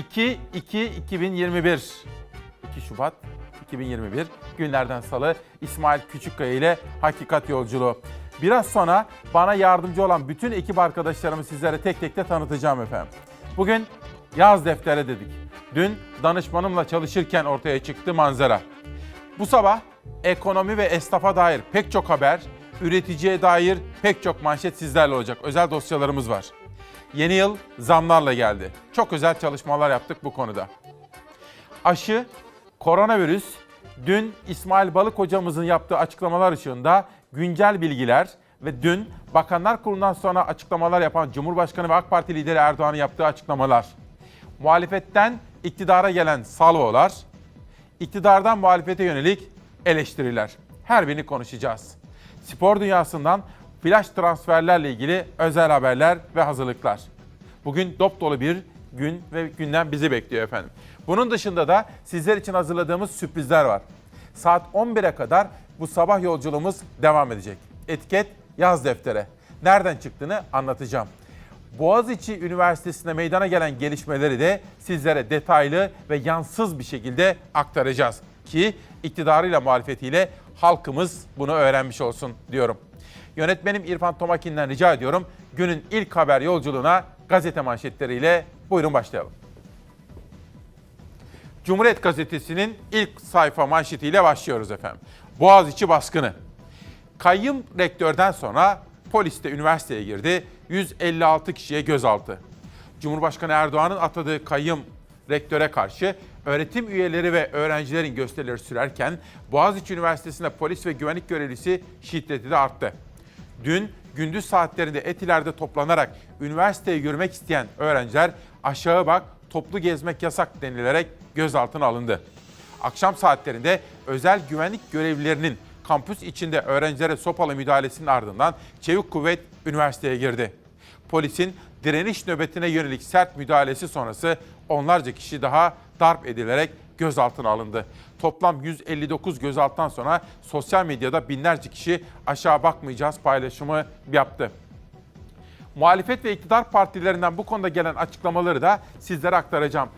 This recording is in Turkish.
2-2-2021 2 Şubat 2021 günlerden salı İsmail Küçükkaya ile Hakikat Yolculuğu. Biraz sonra bana yardımcı olan bütün ekip arkadaşlarımı sizlere tek tek de tanıtacağım efendim. Bugün yaz deftere dedik. Dün danışmanımla çalışırken ortaya çıktı manzara. Bu sabah ekonomi ve esnafa dair pek çok haber, üreticiye dair pek çok manşet sizlerle olacak. Özel dosyalarımız var. Yeni yıl zamlarla geldi. Çok özel çalışmalar yaptık bu konuda. Aşı, koronavirüs, dün İsmail Balık hocamızın yaptığı açıklamalar ışığında güncel bilgiler ve dün Bakanlar Kurulu'ndan sonra açıklamalar yapan Cumhurbaşkanı ve AK Parti lideri Erdoğan'ın yaptığı açıklamalar. Muhalefetten iktidara gelen salvolar, iktidardan muhalefete yönelik eleştiriler. Her birini konuşacağız. Spor dünyasından flash transferlerle ilgili özel haberler ve hazırlıklar. Bugün dop dolu bir gün ve günden bizi bekliyor efendim. Bunun dışında da sizler için hazırladığımız sürprizler var. Saat 11'e kadar bu sabah yolculuğumuz devam edecek. Etiket yaz deftere. Nereden çıktığını anlatacağım. Boğaziçi Üniversitesi'nde meydana gelen gelişmeleri de sizlere detaylı ve yansız bir şekilde aktaracağız. Ki iktidarıyla muhalefetiyle halkımız bunu öğrenmiş olsun diyorum. Yönetmenim İrfan Tomakin'den rica ediyorum. Günün ilk haber yolculuğuna gazete manşetleriyle buyurun başlayalım. Cumhuriyet Gazetesi'nin ilk sayfa manşetiyle başlıyoruz efendim. Boğaziçi baskını. Kayyım rektörden sonra polis de üniversiteye girdi. 156 kişiye gözaltı. Cumhurbaşkanı Erdoğan'ın atadığı kayyım rektöre karşı öğretim üyeleri ve öğrencilerin gösterileri sürerken Boğaziçi Üniversitesi'nde polis ve güvenlik görevlisi şiddeti de arttı. Dün gündüz saatlerinde Etiler'de toplanarak üniversiteye yürümek isteyen öğrenciler aşağı bak toplu gezmek yasak denilerek gözaltına alındı. Akşam saatlerinde özel güvenlik görevlilerinin kampüs içinde öğrencilere sopalı müdahalesinin ardından Çevik Kuvvet üniversiteye girdi. Polisin direniş nöbetine yönelik sert müdahalesi sonrası onlarca kişi daha darp edilerek gözaltına alındı. Toplam 159 gözaltıdan sonra sosyal medyada binlerce kişi aşağı bakmayacağız paylaşımı yaptı. Muhalefet ve iktidar partilerinden bu konuda gelen açıklamaları da sizlere aktaracağım.